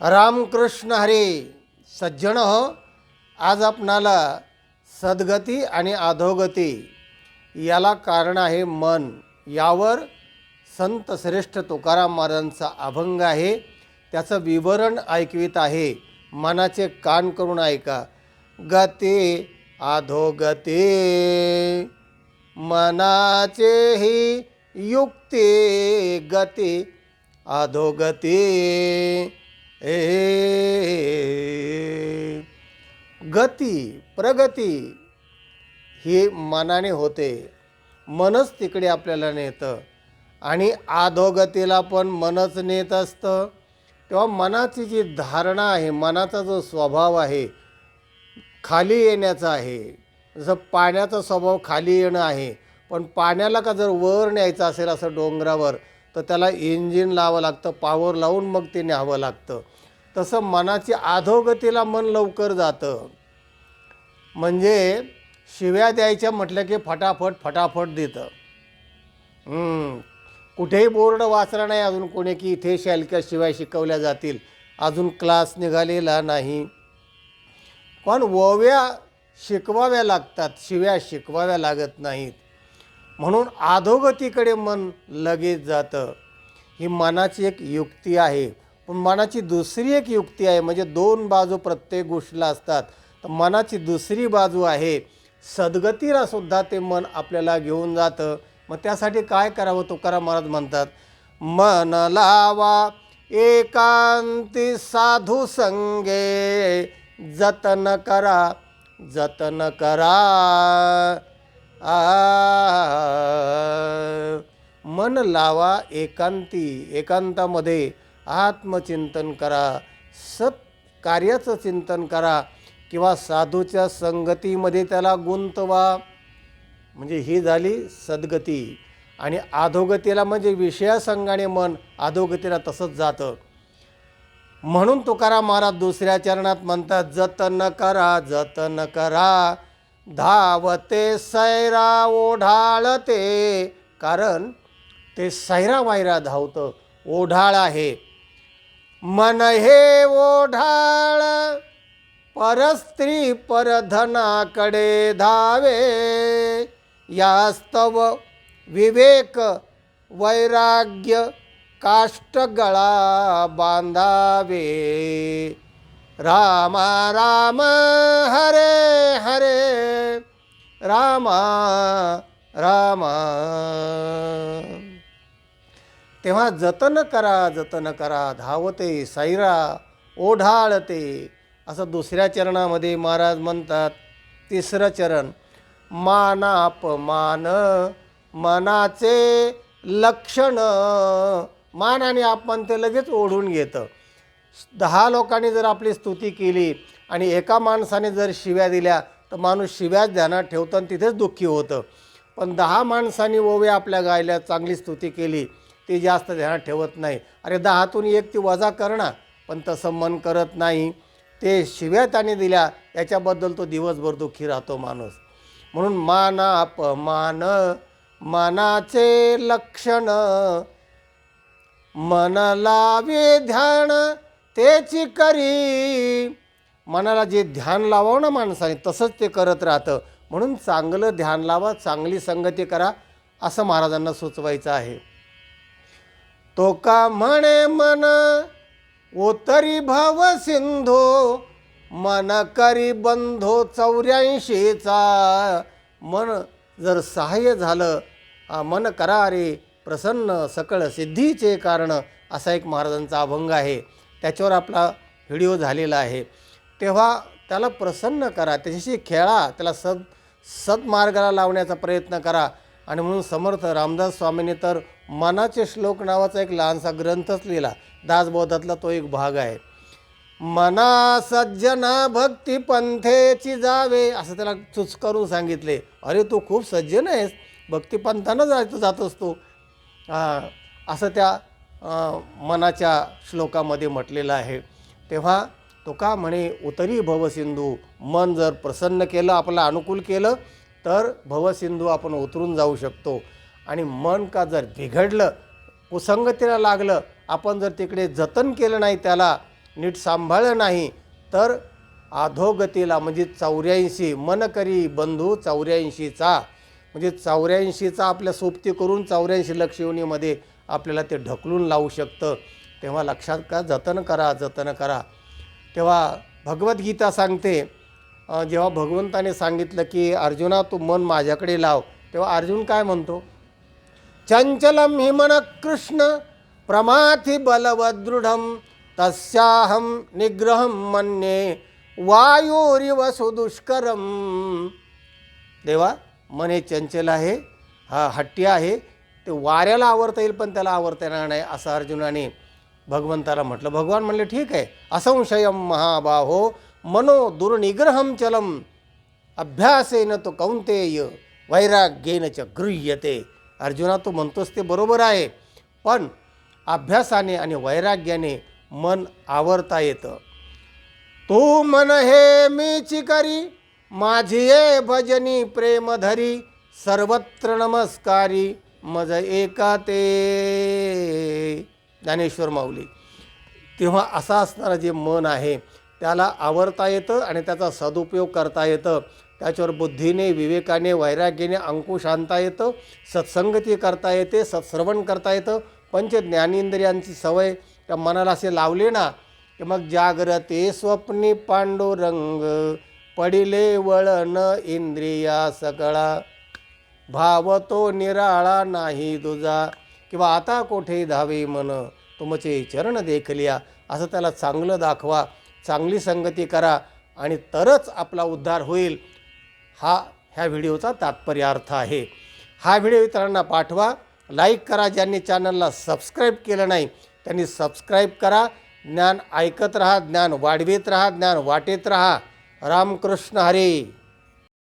रामकृष्ण हरे सज्जन हो. आज आपणाला सद्गती आणि अधोगती याला कारण आहे मन. यावर संत श्रेष्ठ तुकाराम महाराजांचा अभंग आहे. त्याचं विवरण ऐकवित आहे. मनाचे कान करून ऐका. गती अधोगती. मनाचे ही युक्ती गती अधोगती. ए गती प्रगती ही मनाने होते. मनच तिकडे आपल्याला नेतं. आणि अधोगतीला पण मनच नेत असतं. तेव्हा मनाची जी धारणा आहे मनाचा जो स्वभाव आहे खाली येण्याचा आहे. जसं पाण्याचा स्वभाव खाली येणं आहे पण पाण्याला का जर वर न्यायचं असेल असं डोंगरावर तर त्याला इंजिन लावावं लागतं पावर लावून मग ते न्यावं लागतं. तसं मनाची अधोगतीला मन लवकर जातं. म्हणजे शिव्या द्यायच्या म्हटलं की फटाफट फटाफट देतं. कुठेही बोर्ड वाचला नाही अजून कोणी की इथे शालक्या शिवाय शिकवल्या जातील. अजून क्लास निघालेला नाही. पण वव्या शिकवाव्या लागतात शिव्या शिकवाव्या लागत नाहीत. म्हणून अधोगतीकडे मन लगेच जातं. ही मनाची एक युक्ती आहे. पण मनाची दुसरी एक युक्ती आहे म्हणजे दोन बाजू प्रत्येक गोष्टीला असतात. तर मनाची दुसरी बाजू आहे सद्गतीला सुद्धा ते मन आपल्याला घेऊन जातं. मग त्यासाठी काय करावं तुकाराम महाराज म्हणतात मन लावा एकांती साधू संगे जतन करा जतन करा. आ मन लावा एकांती एकांतामध्ये आत्मचिंतन करा सत कार्याचं चिंतन करा किंवा साधूच्या संगतीमध्ये त्याला गुंतवा. म्हणजे ही झाली सद्गती. आणि अधोगतीला म्हणजे विषयासंगाने मन अधोगतीला तसंच जातं. म्हणून तुकाराम महाराज दुसऱ्या चरणात म्हणतात जतन करा जतन करा. धावते सैरा ओढाळते. कारण ते सैरा वायरा धावतं ओढाळ आहे. मन हे ओढाळ परस्त्री परधनाकडे धावे. यास्तव विवेक वैराग्य काष्टगळा बांधावे. रामा राम हरे हरे। रामा रामा। तेव्हा जतन करा जतन करा धावते सैरा ओढाळते. असं दुसऱ्या चरणामध्ये महाराज म्हणतात तिसरं चरण मानापमान मनाचे लक्षण. मान आणि अपमान ते लगेच ओढून घेतं. दहा लोकांनी जर आपली स्तुती केली आणि एका माणसाने जर शिव्या दिल्या तर माणूस शिव्याच ध्यानात ठेवतो आणि तिथेच दुःखी होतं. पण दहा माणसांनी ओव्या आपल्या गायल्या चांगली स्तुती केली ती जास्त ध्यानात ठेवत नाही. अरे दहातून एक ती वजा करणार पण तसं मन करत नाही. ते शिव्या त्याने दिल्या याच्याबद्दल तो दिवसभर दुःखी राहतो माणूस. म्हणून मान अपमान मनाचे लक्षण मन लावे ध्यान तेची करी. मनाला जे ध्यान लावावं ना माणसाने तसंच ते करत राहतं. म्हणून चांगलं ध्यान लावा चांगली संगती करा असं महाराजांना सुचवायचं आहे. तो का म्हणे मन ओतरी भव सिंधो मन करी बंधो चौऱ्याऐंशीचा. मन जर सहाय्य झालं मन करा रे प्रसन्न सकळ सिद्धीचे कारण असा एक महाराजांचा अभंग आहे. त्याच्यावर आपला व्हिडिओ झालेला आहे. तेव्हा त्याला प्रसन्न करा त्याच्याशी खेळा त्याला सद सद्मार्गाला लावण्याचा प्रयत्न करा. आणि म्हणून समर्थ रामदास स्वामींनी तर मनाचे श्लोक नावाचा एक लहानसा ग्रंथच लिहिला. दासबोधातला तो एक भाग आहे. मना सज्जना भक्ती पंथेची जावे असं त्याला चुचकरून सांगितले. अरे तू खूप सज्जन आहेस. भक्तिपंथानं जायचं जात असतो असं त्या मनाच्या श्लोकामध्ये म्हटलेलं आहे. तेव्हा तो का म्हणे उतरी भवसिंधू मन जर प्रसन्न केलं आपलं अनुकूल केलं तर भवसिंधू आपण उतरून जाऊ शकतो. आणि मन का जर बिघडलं कुसंगतीला लागलं आपण जर तिकडे जतन केलं नाही त्याला नीट सांभाळलं नाही तर अधोगतीला म्हणजे चौऱ्याऐंशी मन करी बंधू चौऱ्याऐंशीचा म्हणजे चौऱ्याऐंशीचा आपल्या सोबती करून चौऱ्याऐंशी लक्ष योनीमध्ये आपल्याला ते ढकलून लावू शकतं. तेव्हा लक्षात का जतन करा जतन करा. तेव्हा भगवद्गीता सांगते जेव्हा भगवंताने सांगितलं की अर्जुना तू मन माझ्याकडे लाव. तेव्हा अर्जुन काय म्हणतो? चंचलम हि मन कृष्ण प्रमाथि बलवदृढम तस्याहम निग्रहम मन्ये वायोरिव सुदुष्करम. देवा मन हे चंचल आहे हा हट्टी आहे ते वाऱ्याला आवरता येईल पण त्याला आवरता येणार नाही असं अर्जुनाने भगवंताला म्हटलं. भगवान म्हणले ठीक आहे असंशयम महाबाहो मनो दुर्निग्रहम चलम अभ्यासेन तो कौंतेय वैराग्येन च गृह्यते. अर्जुना तू म्हणतोस ते बरोबर आहे पण अभ्यासाने आणि वैराग्याने मन आवरता येतं. तू मन हे मी चिकारी माझी ये भजनी प्रेमधरी सर्वत्र नमस्कारी मज एका ते ज्ञानेश्वर माऊली. तेव्हा असा असणारं जे मन आहे त्याला आवरता येतं आणि त्याचा सदुपयोग करता येतं. त्याच्यावर बुद्धीने विवेकाने वैराग्याने अंकुश आणता येतं. सत्संगती करता येते सत्श्रवण करता येतं. पंच ज्ञानेंद्रियांची सवय त्या मनाला असे लावले ना की मग जागरते स्वप्नी पांडुरंग पडिले वळण इंद्रिया सकळा. भाव तो निराळा नाही तुझा. किंवा आता कोठे धावे मन? तुमचे चरण देखलिया. असं त्याला चांगलं दाखवा. चांगली संगती करा. आणि तरच आपला उद्धार होईल. हा ह्या व्हिडिओचा तात्पर्य अर्थ आहे. हा व्हिडिओ इतरांना पाठवा. लाईक करा. ज्यांनी चॅनलला सबस्क्राईब केलं नाही त्यांनी सबस्क्राईब करा. ज्ञान ऐकत राहा. ज्ञान वाढवीत राहा. ज्ञान वाटेत राहा. रामकृष्ण हरे.